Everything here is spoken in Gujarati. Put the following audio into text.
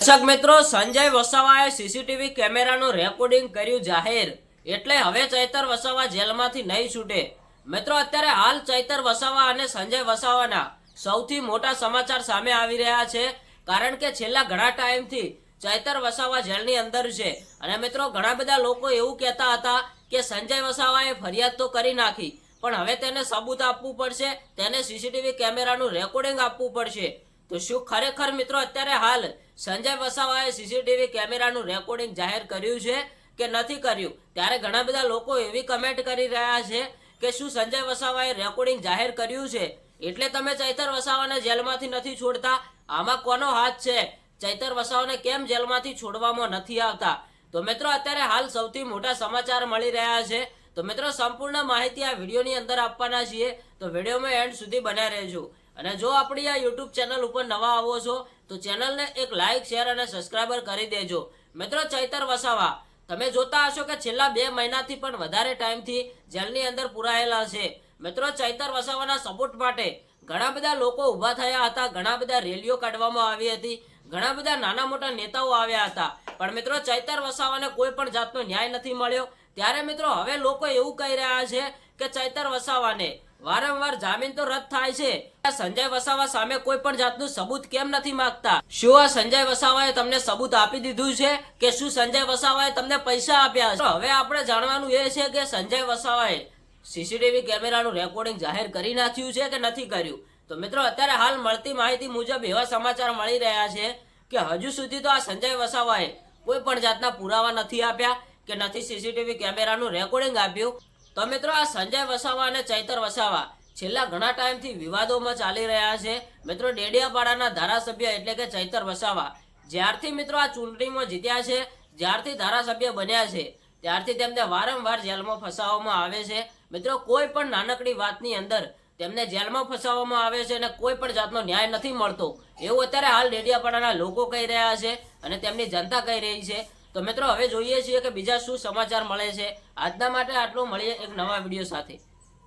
દર્શક મિત્રો, સંજય વસાવાએ સીસીટીવી કેમેરાનું રેકોર્ડિંગ કર્યું જાહેર. એટલે હવે ચૈતર વસાવા જેલમાંથી નહીં છૂટે. મિત્રો, અત્યારે હાલ ચૈતર વસાવા અને સંજય વસાવાના સૌથી મોટા સમાચાર સામે આવી રહ્યા છે. કારણ કે છેલ્લા ઘણા ટાઈમથી ચૈતર વસાવા જેલની અંદર છે. અને મિત્રો, ઘણા બધા લોકો એવું કહેતા હતા કે સંજય વસાવાએ ફરિયાદ તો કરી નાખી, પણ હવે તેને સબૂત આપવું પડશે, તેને સીસીટીવી કેમેરાનું રેકોર્ડિંગ આપવું પડશે. તો શું ખરેખર મિત્રો, અત્યારે હાલ સંજય વસાવાએ સીસીટીવી કેમેરાનું રેકોર્ડિંગ જાહેર કર્યું છે કે નથી કર્યું? ત્યારે ઘણા બધા લોકો એવી કમેન્ટ કરી રહ્યા છે કે શું સંજય વસાવાએ રેકોર્ડિંગ જાહેર કર્યું છે? એટલે તમે ચૈતર વસાવાને જેલમાંથી નથી છોડતા? આમાં કોનો હાથ છે? ચૈતર વસાવાને કેમ જેલમાંથી છોડવામાં નથી આવતા? તો મિત્રો, અત્યારે હાલ સૌથી મોટા સમાચાર મળી રહ્યા છે. તો મિત્રો, સંપૂર્ણ માહિતી આ વિડીયોની અંદર આપવાના છીએ. તો વિડીયોમાં એન્ડ સુધી બન્યા રહેજો. અને જો આપણી આ યુટ્યુબ ચેનલ ઉપર નવા આવો છો, તો ચેનલને એક લાઇક શેર અને સબસ્ક્રાઈબર કરી દેજો. મિત્રો, ચૈતર વસાવા, તમે જોતા હશો કે છેલ્લા બે મહિનાથી પણ વધારે ટાઈમથી જેલની અંદર પુરાયેલા છે. મિત્રો, ચૈતર વસાવાના સપોર્ટ માટે ઘણા બધા લોકો ઊભા થયા હતા, ઘણા બધા રેલીઓ કાઢવામાં આવી હતી, ઘણા બધા નાના મોટા નેતાઓ આવ્યા હતા. પણ મિત્રો, ચૈતર વસાવાને કોઈ પણ જાતનો ન્યાય નથી મળ્યો. ત્યારે મિત્રો, હવે લોકો એવું કહી રહ્યા છે કે ચૈતર વસાવાને વારંવાર જામીન તો રદ થાય છે. સંજય વસાવા સામે કોઈ પણ જાતનું સબૂત કેમ નથી માંગતા? શું આ સંજય વસાવાએ તમને સબૂત આપી દીધું છે કે શું સંજય વસાવાએ તમને પૈસા આપ્યા છે? હવે આપણે જાણવાનું એ છે કે સંજય વસાવાએ સીસીટીવી કેમેરાનું રેકોર્ડિંગ જાહેર કરી નાખ્યું છે કે નથી કર્યું? તો મિત્રો, અત્યારે હાલ મળતી માહિતી મુજબ એવા સમાચાર મળી રહ્યા છે કે હજુ સુધી તો આ સંજય વસાવાએ કોઈ પણ જાતના પુરાવા નથી આપ્યા કે નથી સીસીટીવી કેમેરાનું રેકોર્ડિંગ આપ્યું. તો મિત્રો, આ સંજય વસાવા અને ચૈતર વસાવા છેલ્લા ઘણા ટાઈમથી વિવાદોમાં ચાલી રહ્યા છે. મિત્રો, ડેડિયાપાડાના ધારાસભ્ય એટલે કે ચૈતર વસાવા જ્યારથી મિત્રો આ ચૂંટણીમાં જીત્યા છે, જ્યારથી ધારાસભ્ય બન્યા છે, ત્યારથી તેમને વારંવાર જેલમાં ફસાવવામાં આવે છે. મિત્રો, કોઈ પણ નાનકડી વાતની અંદર તેમને જેલમાં ફસાવવામાં આવે છે અને કોઈ પણ જાતનો ન્યાય નથી મળતો. એવું અત્યારે હાલ ડેડિયાપાડાના લોકો કહી રહ્યા છે અને તેમની જનતા કહી રહી છે. તો મિત્રો, હવે જોઈએ છીએ કે બીજા શું સમાચાર મળે છે. આજના માટે આટલું. મળીએ એક નવા વીડિયો સાથે.